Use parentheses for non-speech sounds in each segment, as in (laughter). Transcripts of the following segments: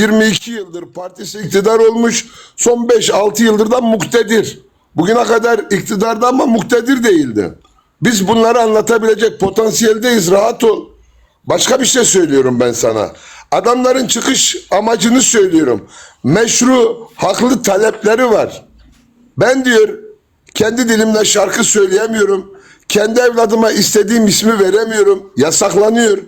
22 yıldır partisi iktidar olmuş. Son 5-6 yıldır da muktedir. Bugüne kadar iktidarda ama muktedir değildi. Biz bunları anlatabilecek potansiyeldeyiz. Rahat ol. Başka bir şey söylüyorum ben sana. Adamların çıkış amacını söylüyorum. Meşru, haklı talepleri var. Ben diyor kendi dilimle şarkı söyleyemiyorum. Kendi evladıma istediğim ismi veremiyorum. Yasaklanıyor.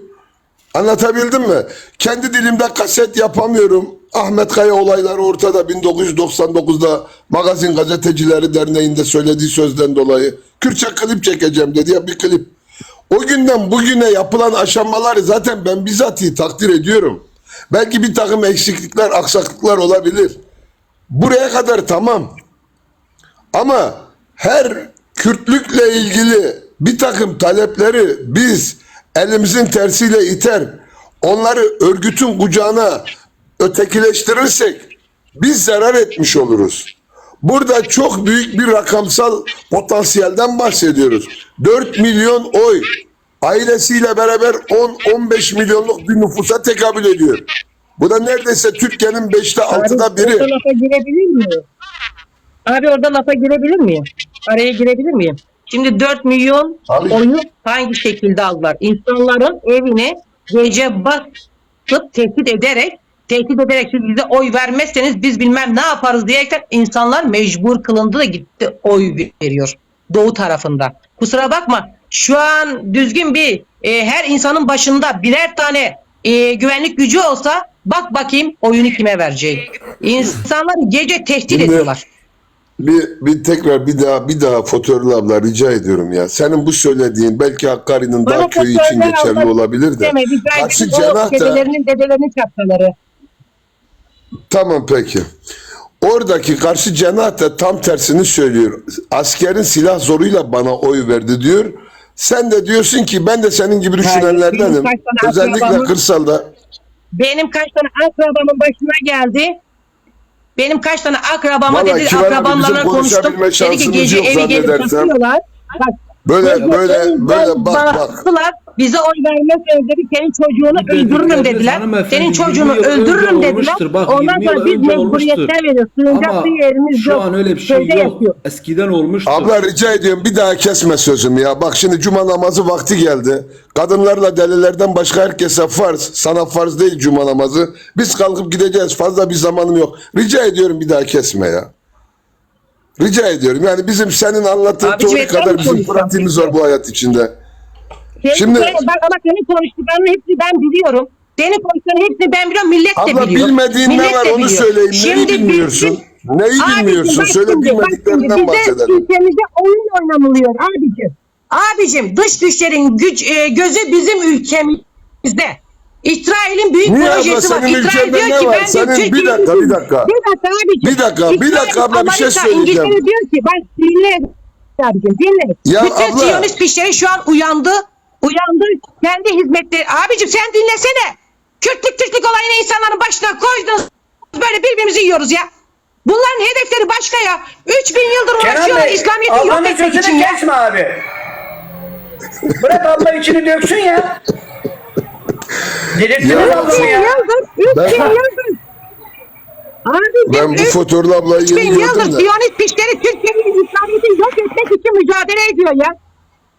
Anlatabildim mi? Kendi dilimde kaset yapamıyorum. Ahmet Kaya olayları ortada 1999'da Magazin Gazetecileri Derneği'nde söylediği sözden dolayı. Kürtçe klip çekeceğim dedi ya bir klip. O günden bugüne yapılan aşamaları zaten ben bizatihi takdir ediyorum. Belki bir takım eksiklikler, aksaklıklar olabilir. Buraya kadar tamam. Ama her Kürtlükle ilgili bir takım talepleri biz elimizin tersiyle iter, onları örgütün kucağına ötekileştirirsek biz zarar etmiş oluruz. Burada çok büyük bir rakamsal potansiyelden bahsediyoruz. 4 milyon oy ailesiyle beraber 10-15 milyonluk bir nüfusa tekabül ediyor. Bu da neredeyse Türkiye'nin 5'te 6'da biri. Orada lafa girebilir miyim? Abi orada lafa girebilir miyim? Araya girebilir miyim? Şimdi 4 milyon Abi. oyu hangi şekilde aldılar? İnsanların evine gece basıp tehdit ederek tehdit ederek siz bize oy vermezseniz biz bilmem ne yaparız diyerekten insanlar mecbur kılındı da gitti oy veriyor. Doğu tarafında. Kusura bakma şu an düzgün bir e, her insanın başında birer tane e, güvenlik gücü olsa bak bakayım oyunu kime verecek. İnsanlar gece tehdit ediyorlar. Bir, bir tekrar bir daha bir daha Fotoğraflı abla rica ediyorum ya. Senin bu söylediğin belki Hakkari'nin Bana daha köyü için geçerli abla olabilir de. Deme, rica. O cenah da dedelerinin dedelerinin çapkaları. tamam peki. Oradaki karşı cenah da tam tersini söylüyor. Askerin silah zoruyla bana oy verdi diyor. Sen de diyorsun ki ben de senin gibi düşünenlerdenim. benim kaç tane Özellikle akrabamın- kırsalda. Benim kaç tane akrabamın başına geldi. Benim kaç tane akrabama Vallahi dedi akrabamlarla konuştum. Dedi ki gece eve gelip takıyorlar. Bak, Böyle böyle evden böyle bak bak. Bize oy vermezseniz dedi senin çocuğunu öldürürüm Dedikleriniz dediler. Senin 20 çocuğunu öldürürüm dediler. Bak, Ondan 20 yıl sonra biz mecburiyetten veriyoruz. Sığınacak bir yerimiz şu yok. an öyle bir şey Köyde yok. yatıyor. Eskiden olmuştur. Abla rica ediyorum bir daha kesme sözümü ya. Bak şimdi cuma namazı vakti geldi. Kadınlarla delilerden başka herkese farz. Sana farz değil cuma namazı. Biz kalkıp gideceğiz. Fazla bir zamanım yok. Rica ediyorum bir daha kesme ya. Rica ediyorum. Yani bizim senin anlattığın Abicim, teori kadar bizim pratiğimiz var bu hayat içinde. Senin, Şimdi- senin- bak ama senin konuştuklarının hepsini ben biliyorum. Senin konuştuklarının hepsini ben biliyorum. Millet de Abla biliyor. bilmediğin ne Millet var de onu biliyor. söyleyeyim. Neyi Şimdi bilmiyorsun? bizim- Neyi Abicim, bilmiyorsun? bak Söyle şimdi, bak bilmediklerinden şimdi bahsedelim. Bize ülkemizde oyun oynanılıyor abicim. Abicim dış güçlerin güç, e, gözü bizim ülkemizde. İsrail'in büyük Niye abla, projesi var. senin İsrail ülkende diyor ne ki var? ben Senin- diyor, bir Türkiye'yi dakika, bir dakika. Bir dakika abicim. Bir dakika, bir dakika abla, bir şey Amerika, söyleyeceğim. İngiltere diyor ki ben dinle abicim dinle. Ya Bütün abla. Siyonist pişleri şu an uyandı. Uyandı. Kendi hizmetleri. Abicim sen dinlesene. Kürtlük Türklük olayını insanların başına koydunuz. Böyle birbirimizi yiyoruz ya. Bunların hedefleri başka ya. 3000 yıldır uğraşıyorlar İslamiyet'i yok etmek için ya. kesme abi. Bırak abla içini döksün ya. Delirttiniz Ya, ablamı 3000 ya. yıldır. 3000 yıldır. Abicim Ben bu fotoğraflı ablayı 3000 yeni yıldır gördüm de. Siyonist pişleri Türkiye'nin İslamiyet'i yok etmek için mücadele ediyor ya.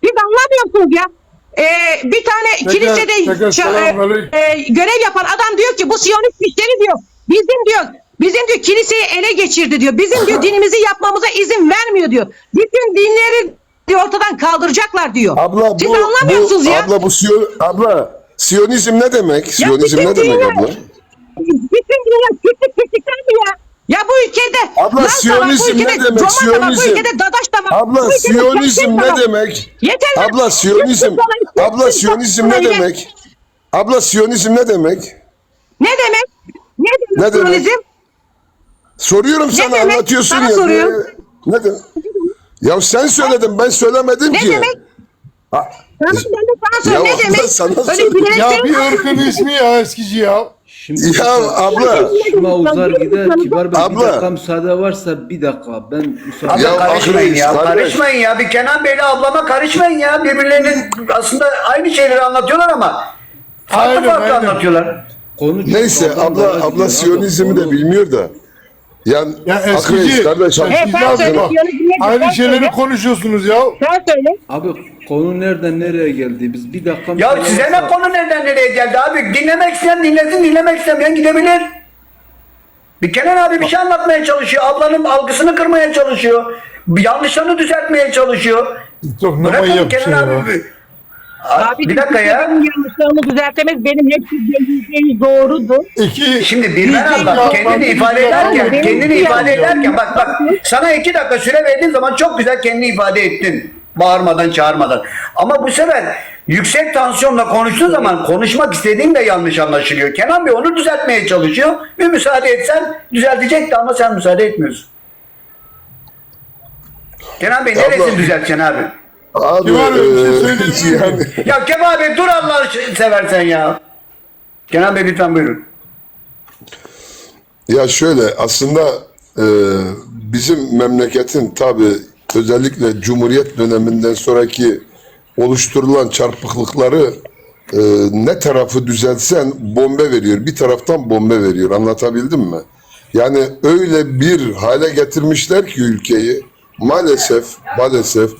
Siz anlamıyorsunuz ya. Bir tane kilisede tekrar ça- selamünaleyküm. e, e, görev yapan adam diyor ki bu Siyonist pişleri diyor. Bizim diyor bizim diyor kiliseyi ele geçirdi diyor. Bizim diyor (laughs) dinimizi yapmamıza izin vermiyor diyor. Bütün dinleri diyor ortadan kaldıracaklar diyor. Abla Siz bu, anlamıyorsunuz bu ya. abla bu Siyon, abla Siyonizm ne demek? Siyonizm ne demek abla? Bütün dünya Kürtlük Kürtlükten mi ya? Ya bu ülkede Abla, Siyonizm ne demek? Siyonizm. ülkede Dadaş da var. bu Abla Siyonizm ne demek? Yeter. Abla Siyonizm. Abla Siyonizm ne demek? Abla Siyonizm ne demek? Ne demek? Ne demek Ne demek? Siyonizm? Soruyorum sana demek? anlatıyorsun Sana ya. soruyorum. Ne demek? Ya sen söyledin ben söylemedim Ne ki. demek? Ha, Tamam ben de sana Ya söyleyeyim. Ne demek? sana Öyle Ya bir ırkın ismi ya eskici ya. Şimdi Ya abla. Şuna uzar gider. Kibar Bey Abla. bir dakika müsaade varsa bir dakika. Ben müsaade Abla Ya karışmayın ya. kardeş. Karışmayın ya. Bir Kenan Bey'le ablama karışmayın ya. Birbirlerinin aslında aynı şeyleri anlatıyorlar ama farklı Aynen, farklı aynen. anlatıyorlar. Konu Neyse abla abla. Siyonizmi de bilmiyor da. Yani Ya eskici. kardeş He, He, sen Lazım söyle. bak. Siyonizm nedir? Sen Aynı şeyleri söyle. konuşuyorsunuz ya. Sen söyle. Abi konu nereden nereye geldi? Biz bir dakika Ya size ne konu nereden nereye geldi abi? Dinlemek isteyen dinlesin, dinlemek istemeyen gidebilir. Bir Kenan abi bir şey anlatmaya çalışıyor. Ablanın algısını kırmaya çalışıyor. Yanlışlarını düzeltmeye çalışıyor. Çok ne Bırakın bir şey Kenan ya. abi. Abi bir dakika ya. Benim yanlışlarımı düzeltemez. Benim hepsi bildiği doğrudur. İki, Şimdi Bilmen abla yapmak kendini ifade ederken, kendini bir ifade ederken bak bak sana iki dakika süre verdiğin zaman çok güzel kendini ifade ettin. Bağırmadan çağırmadan. Ama bu sefer yüksek tansiyonla konuştuğun zaman konuşmak istediğin de yanlış anlaşılıyor. Kenan Bey onu düzeltmeye çalışıyor. Bir müsaade etsen düzeltecekti ama sen müsaade etmiyorsun. Kenan Bey neresini Abla- düzelteceksin abi? abi bir şey e, söyleyeyim mi? yani (laughs) Ya Kemal Bey dur Allah'ını seversen ya. Kenan Bey lütfen buyurun. Ya şöyle aslında e, bizim memleketin tabi özellikle Cumhuriyet döneminden sonraki oluşturulan çarpıklıkları e, ne tarafı düzeltsen bombe veriyor. Bir taraftan bombe veriyor. Anlatabildim mi? Yani öyle bir hale getirmişler ki ülkeyi maalesef maalesef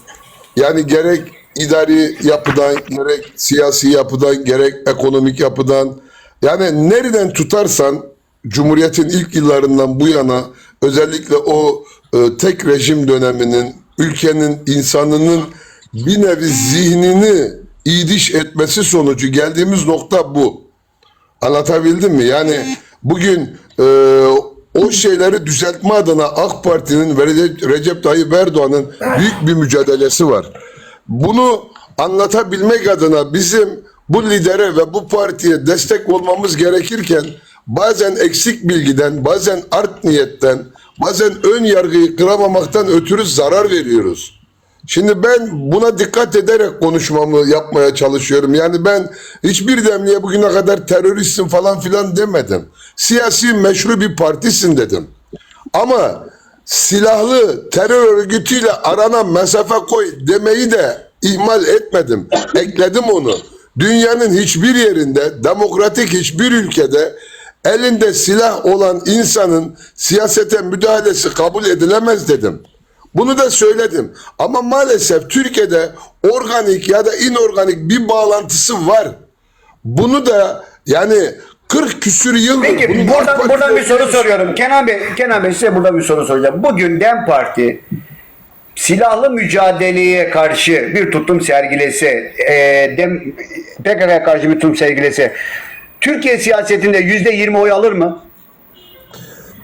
yani gerek idari yapıdan gerek siyasi yapıdan gerek ekonomik yapıdan yani nereden tutarsan Cumhuriyet'in ilk yıllarından bu yana özellikle o e, tek rejim döneminin ülkenin insanının bir nevi zihnini idiş etmesi sonucu geldiğimiz nokta bu. Anlatabildim mi? Yani bugün e, o şeyleri düzeltme adına AK Parti'nin ve Recep Tayyip Erdoğan'ın büyük bir mücadelesi var. Bunu anlatabilmek adına bizim bu lidere ve bu partiye destek olmamız gerekirken bazen eksik bilgiden, bazen art niyetten, bazen ön yargıyı kıramamaktan ötürü zarar veriyoruz. Şimdi ben buna dikkat ederek konuşmamı yapmaya çalışıyorum. Yani ben hiçbir demliğe bugüne kadar teröristsin falan filan demedim. Siyasi meşru bir partisin dedim. Ama silahlı terör örgütüyle arana mesafe koy demeyi de ihmal etmedim. Ekledim onu. Dünyanın hiçbir yerinde, demokratik hiçbir ülkede elinde silah olan insanın siyasete müdahalesi kabul edilemez dedim. Bunu da söyledim. Ama maalesef Türkiye'de organik ya da inorganik bir bağlantısı var. Bunu da yani 40 küsür yıldır Peki bunun buradan, buradan bir soru soruyorum. Kenan Bey, Kenan Bey size burada bir soru soracağım. Bugün DEM Parti silahlı mücadeleye karşı bir tutum sergilese, e, DEM, PKK'ya karşı bir tutum sergilese, Türkiye siyasetinde yüzde yirmi oy alır mı?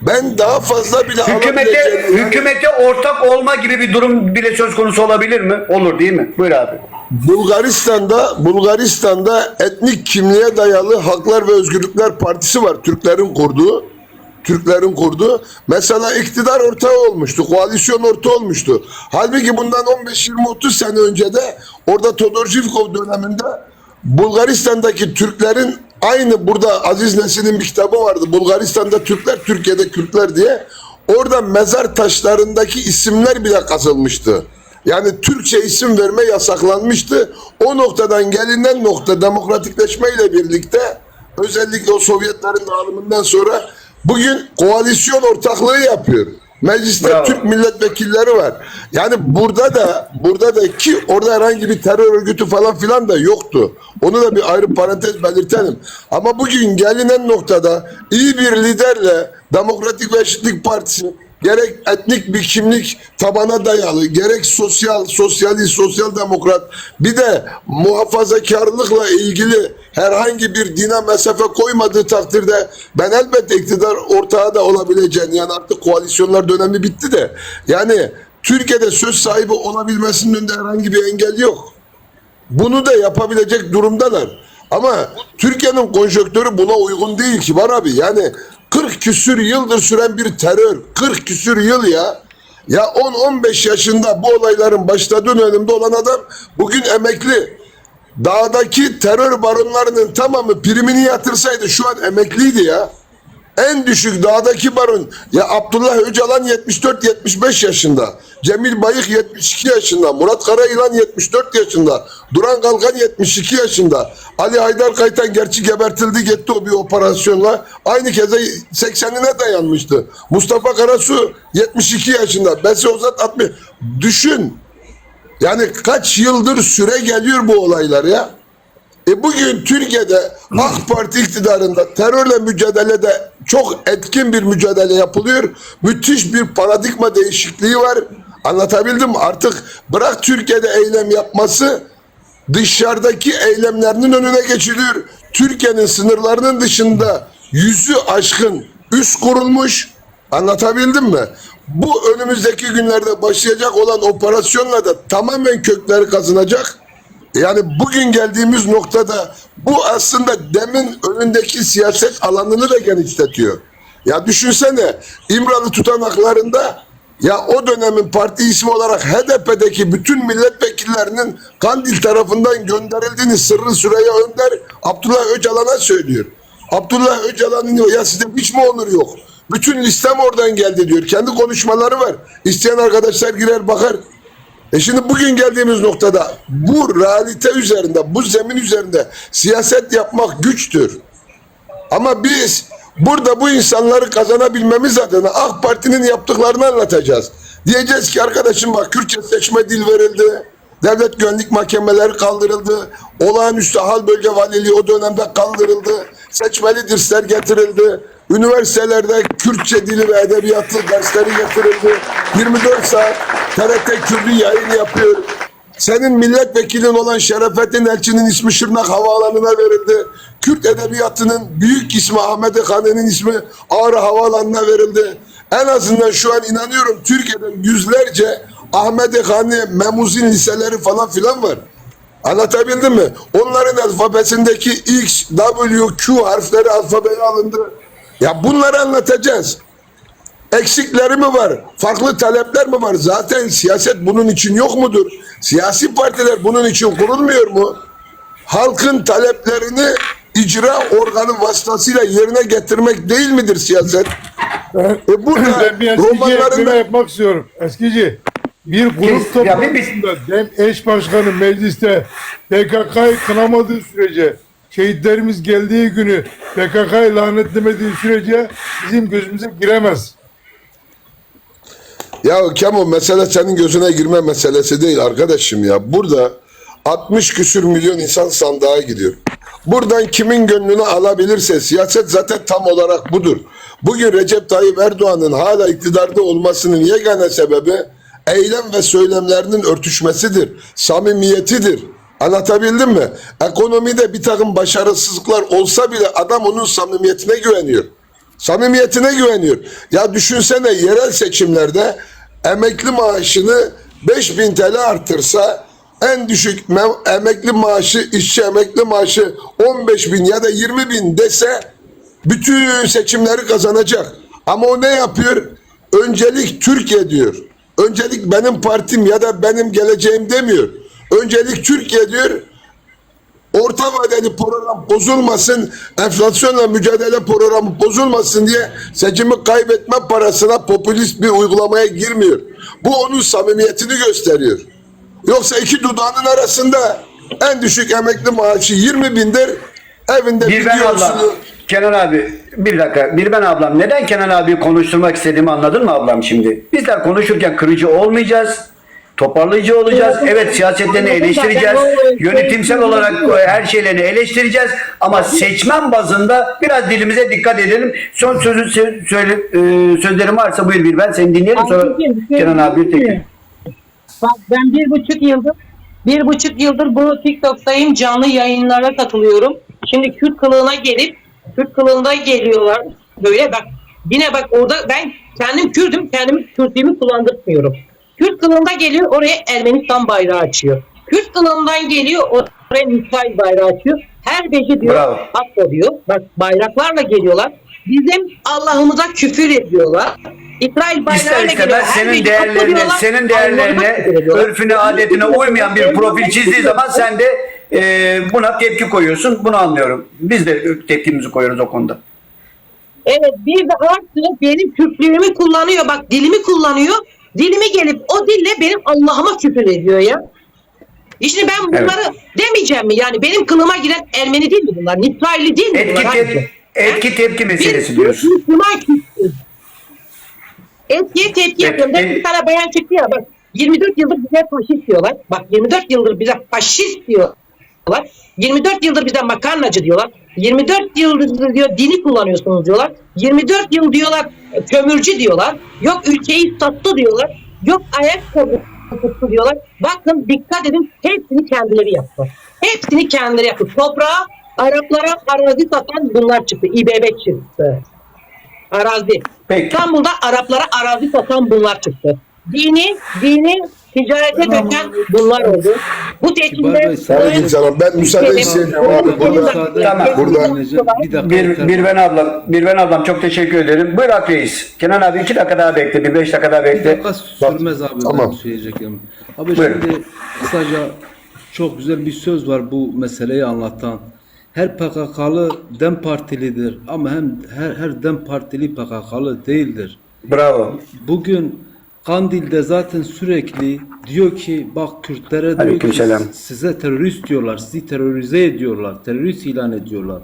Ben daha fazla bile Hükümete, alabileceğim. hükümete ortak olma gibi bir durum bile söz konusu olabilir mi? Olur değil mi? Buyur abi. Bulgaristan'da Bulgaristan'da etnik kimliğe dayalı Haklar ve Özgürlükler Partisi var. Türklerin kurduğu. Türklerin kurduğu. Mesela iktidar ortağı olmuştu. Koalisyon ortağı olmuştu. Halbuki bundan 15-20-30 sene önce de orada Todor Zhivkov döneminde Bulgaristan'daki Türklerin aynı burada Aziz Nesin'in bir kitabı vardı. Bulgaristan'da Türkler, Türkiye'de Kürtler diye. Orada mezar taşlarındaki isimler bile kazılmıştı. Yani Türkçe isim verme yasaklanmıştı. O noktadan gelinen nokta demokratikleşmeyle birlikte özellikle o Sovyetlerin dağılımından sonra bugün koalisyon ortaklığı yapıyor. Mecliste Bravo. Türk milletvekilleri var. Yani burada da burada da ki orada herhangi bir terör örgütü falan filan da yoktu. Onu da bir ayrı parantez belirtelim. Ama bugün gelinen noktada iyi bir liderle Demokratik ve Eşitlik Partisi gerek etnik bir kimlik tabana dayalı, gerek sosyal, sosyalist, sosyal demokrat, bir de muhafazakarlıkla ilgili herhangi bir dine mesafe koymadığı takdirde ben elbette iktidar ortağı da olabileceğini yani artık koalisyonlar dönemi bitti de yani Türkiye'de söz sahibi olabilmesinin önünde herhangi bir engel yok. Bunu da yapabilecek durumdalar. Ama Türkiye'nin konjonktörü buna uygun değil ki var abi. Yani 40 küsür yıldır süren bir terör. 40 küsür yıl ya. Ya 10-15 yaşında bu olayların başladığı dönemde olan adam bugün emekli. Dağdaki terör baronlarının tamamı primini yatırsaydı şu an emekliydi ya. En düşük dağdaki baron ya Abdullah Öcalan 74-75 yaşında. Cemil Bayık 72 yaşında. Murat Karayılan 74 yaşında. Duran Kalkan 72 yaşında. Ali Haydar Kaytan gerçi gebertildi gitti o bir operasyonla. Aynı keze 80'ine dayanmıştı. Mustafa Karasu 72 yaşında. Besi Ozat 60. Düşün. Yani kaç yıldır süre geliyor bu olaylar ya. E bugün Türkiye'de AK Parti iktidarında terörle mücadelede çok etkin bir mücadele yapılıyor. Müthiş bir paradigma değişikliği var. Anlatabildim mi? Artık bırak Türkiye'de eylem yapması dışarıdaki eylemlerinin önüne geçiliyor. Türkiye'nin sınırlarının dışında yüzü aşkın üs kurulmuş. Anlatabildim mi? Bu önümüzdeki günlerde başlayacak olan operasyonla da tamamen kökleri kazınacak. Yani bugün geldiğimiz noktada bu aslında demin önündeki siyaset alanını da genişletiyor. Ya düşünsene İmralı tutanaklarında ya o dönemin parti ismi olarak HDP'deki bütün milletvekillerinin Kandil tarafından gönderildiğini Sırrı Süreyya Önder Abdullah Öcalan'a söylüyor. Abdullah Öcalan'ın ya sizde hiç mi onur yok? Bütün listem oradan geldi diyor. Kendi konuşmaları var. İsteyen arkadaşlar girer bakar. E şimdi bugün geldiğimiz noktada bu realite üzerinde, bu zemin üzerinde siyaset yapmak güçtür. Ama biz burada bu insanları kazanabilmemiz adına AK Parti'nin yaptıklarını anlatacağız. Diyeceğiz ki arkadaşım bak Kürtçe seçme dil verildi. Devlet güvenlik mahkemeleri kaldırıldı. Olağanüstü hal bölge valiliği o dönemde kaldırıldı. Seçmeli dersler getirildi. Üniversitelerde Kürtçe dili ve edebiyatı dersleri getirildi. 24 saat TRT Kürdü yayın yapıyor. Senin milletvekilin olan Şerefettin Elçi'nin ismi Şırnak Havaalanı'na verildi. Kürt edebiyatının büyük ismi Ahmet Hane'nin ismi Ağrı Havaalanı'na verildi. En azından şu an inanıyorum Türkiye'de yüzlerce Ahmet Hane, Memuzin liseleri falan filan var. Anlatabildim mi? Onların alfabesindeki X, W, Q harfleri alfabeye alındı. Ya bunları anlatacağız. Eksikleri mi var? Farklı talepler mi var? Zaten siyaset bunun için yok mudur? Siyasi partiler bunun için kurulmuyor mu? Halkın taleplerini icra organı vasıtasıyla yerine getirmek değil midir siyaset? E burada Ben bir eskici yapmak istiyorum. Eskici. Bir grup ya bir- bir- toplantısında DEM eş başkanı mecliste PKK'yı kınamadığı sürece şehitlerimiz geldiği günü PKK'yı lanetlemediği sürece bizim gözümüze giremez. Ya Kemo mesele senin gözüne girme meselesi değil arkadaşım ya. Burada 60 küsür milyon insan sandığa gidiyor. Buradan kimin gönlünü alabilirse siyaset zaten tam olarak budur. Bugün Recep Tayyip Erdoğan'ın hala iktidarda olmasının yegane sebebi eylem ve söylemlerinin örtüşmesidir. Samimiyetidir. Anlatabildim mi? Ekonomide bir takım başarısızlıklar olsa bile adam onun samimiyetine güveniyor. Samimiyetine güveniyor. Ya düşünsene yerel seçimlerde emekli maaşını 5000 TL artırsa en düşük me- emekli maaşı, işçi emekli maaşı 15 bin ya da 20 bin dese bütün seçimleri kazanacak. Ama o ne yapıyor? Öncelik Türkiye diyor. Öncelik benim partim ya da benim geleceğim demiyor. Öncelik Türkiye diyor. Orta vadeli program bozulmasın, enflasyonla mücadele programı bozulmasın diye seçimi kaybetme parasına popülist bir uygulamaya girmiyor. Bu onun samimiyetini gösteriyor. Yoksa iki dudağının arasında en düşük emekli maaşı 20 bindir. Evinde Bir. Kenan abi bir dakika. Bir ben ablam. Neden Kenan abi konuşturmak istediğimi anladın mı ablam şimdi? Bizler konuşurken kırıcı olmayacağız. Toparlayıcı olacağız. Evet siyasetlerini eleştireceğiz. Yönetimsel olarak e, her şeylerini eleştireceğiz. Ama seçmen bazında biraz dilimize dikkat edelim. Son sözü sö- söyle, e, sözlerim varsa buyur bir ben seni dinleyelim sonra bir şey Kenan abi diyeyim tekrar. Bak ben bir buçuk yıldır bir buçuk yıldır bu TikTok'tayım canlı yayınlara katılıyorum. Şimdi Kürt kılığına gelip Kürt kılığında geliyorlar. Böyle bak yine bak orada ben kendim Kürt'üm kendimi Kürtlüğümü kullandırmıyorum. Kürt kılığında geliyor oraya Ermenistan bayrağı açıyor. Kürt kılığından geliyor oraya İsrail bayrağı açıyor. Her gece diyor Bravo. Akko diyor. Bak bayraklarla geliyorlar. Bizim Allah'ımıza küfür ediyorlar. İsrail bayrağıyla geliyor. Her senin değerlerine, senin değerlerine, örfüne, adetine uymayan bir profil çizdiği zaman sen de e, buna tepki koyuyorsun. Bunu anlıyorum. Biz de tepkimizi koyuyoruz o konuda. Evet bir de artık benim Kürtlüğümü kullanıyor. Bak dilimi kullanıyor. Dilimi gelip o dille benim Allah'ıma küfür ediyor ya. E Şimdi ben bunları demeyeceğim mi? Yani benim kılıma giren Ermeni değil mi bunlar? İsrailli değil mi Etki, bunlar? tep- etki tepki meselesi Bir diyorsun. Müslüman küfür. Etkiye tepki yapıyorum. Peki, Demin bir tane bayan çıktı ya bak 24 yıldır bize faşist diyorlar. Bak 24 yıldır bize faşist diyorlar. 24 yıldır bize makarnacı diyorlar. 24 yıldır diyor dini kullanıyorsunuz diyorlar. 24 yıl diyorlar e, kömürcü diyorlar. Yok ülkeyi sattı diyorlar. Yok ayakkabı sattı diyorlar. Bakın dikkat edin hepsini kendileri yaptı. Hepsini kendileri yaptı. Toprağa Araplara arazi satan bunlar çıktı. İBB çıktı. Arazi. Peki. İstanbul'da Araplara arazi satan bunlar çıktı. Dini, dini ticarete döken bunlar oldu. Bu. Bey, sen- Aleykümselam. Ben müsaade isteyeceğim abi. Burada Tamam. Burada- Bir dakika. Bir. Birven ablam, Birven ablam çok teşekkür ederim. Buyur Reis. Kenan abi iki dakika daha bekle, bir beş dakika daha Bir bekle. dakika sürmez abi Tamam. ben söyleyeceklerim. Abi Buyurun. şimdi kısaca çok güzel bir söz var bu meseleyi anlatan. Her PKK'lı DEM Partilidir ama hem her, her DEM Partili PKK'lı değildir. Bravo. Bugün Kandil'de zaten sürekli diyor ki bak Kürtlere diyor ki size terörist diyorlar, sizi terörize ediyorlar, terörist ilan ediyorlar.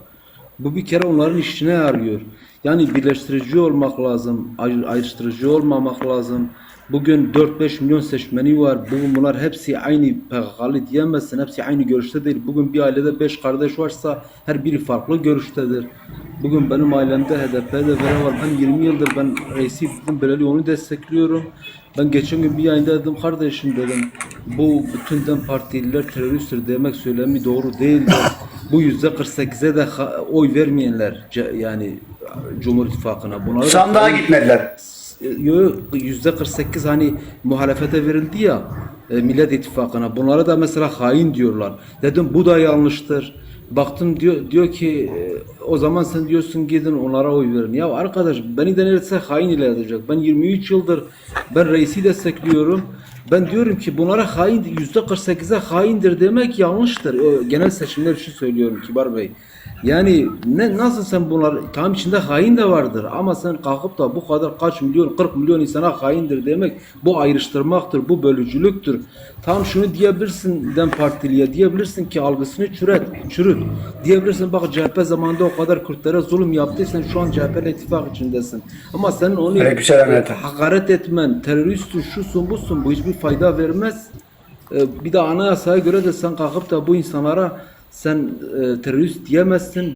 Bu bir kere onların işine yarıyor. Yani birleştirici olmak lazım, ayr- ayrıştırıcı olmamak lazım. Bugün 4-5 milyon seçmeni var. Bugün bunlar hepsi aynı PKK'lı diyemezsin. Hepsi aynı görüşte değil. Bugün bir ailede 5 kardeş varsa her biri farklı görüştedir. Bugün benim ailemde HDP de veren var. Ben 20 yıldır ben reisi dedim Belali onu destekliyorum. Ben geçen gün bir yayında dedim kardeşim dedim bu bütün DEM partililer teröristtir demek söylemi doğru değildir. (laughs) Bu yüzde 48'e de oy vermeyenler yani Cumhur İttifakı'na. Sandığa gitmediler. Yüzde 48 hani muhalefete verildi ya e, Millet İttifakı'na. Bunlara da mesela hain diyorlar. Dedim bu da yanlıştır. Baktım diyor diyor ki e, o zaman sen diyorsun gidin onlara oy verin. Ya arkadaş beni de neredeyse hain ilan edecek. Ben 23 yıldır ben reisi destekliyorum. Ben diyorum ki bunlara hain yüzde 48'e haindir demek yanlıştır. O, genel seçimler için söylüyorum Kibar Bey. Yani ne nasıl sen bunlar tam içinde hain de vardır ama sen kalkıp da bu kadar kaç milyon 40 milyon insana haindir demek bu ayrıştırmaktır bu bölücülüktür. Tam şunu diyebilirsin DEM Partiliye diyebilirsin ki algısını çürüt çürüt diyebilirsin bak CHP zamanında o kadar Kürtlere zulüm yaptıysan şu an CHP ile ittifak içindesin. Ama senin onu e, evet. hakaret etmen teröristsin şusun busun bu hiçbir fayda vermez. E, bir de anayasaya göre de sen kalkıp da bu insanlara sen e, terörist diyemezsin.